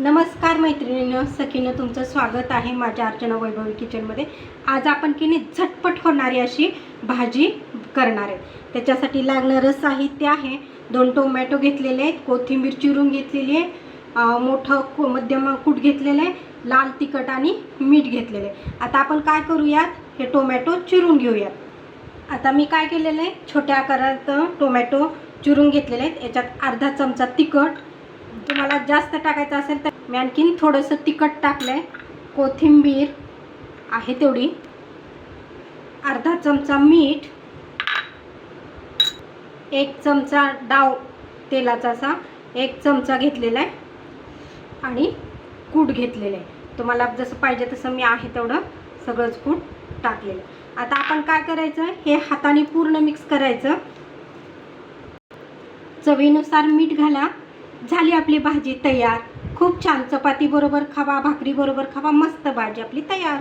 नमस्कार मैत्रिणीनं सखीनं तुमचं स्वागत आहे माझ्या अर्चना वैभवी किचनमध्ये आज आपण की नाही झटपट होणारी अशी भाजी करणार आहे. त्याच्यासाठी लागणारं साहित्य आहे. दोन टोमॅटो घेतलेले आहेत कोथिंबीर चिरून घेतलेली आहे मोठं को मध्यम कूट घेतलेलं आहे लाल तिखट आणि मीठ घेतलेलं आहे. आता आपण काय करूयात? हे टोमॅटो चिरून घेऊयात. आता मी काय केलेलं आहे? छोट्या आकारात टोमॅटो चिरून घेतलेले आहेत याच्यात अर्धा चमचा तिखट तुम्हाला जास्त टाकायचं असेल तर मी आणखीन थोडंसं तिखट टाकलं आहे कोथिंबीर आहे तेवढी. अर्धा चमचा मीठ. एक चमचा डाव तेलाचा असा. एक चमचा घेतलेला आहे. आणि कूट घेतलेलं आहे. तुम्हाला जसं पाहिजे तसं मी आहे तेवढं सगळंच कूट टाकलेलं आता आपण काय करायचं? हे हाताने पूर्ण मिक्स करायचं. चवीनुसार मीठ घाला. झाली आपली भाजी तयार. खूप छान चपाती बरोबर खावा भाकरी बरोबर खावा मस्त भाजी आपली तयार.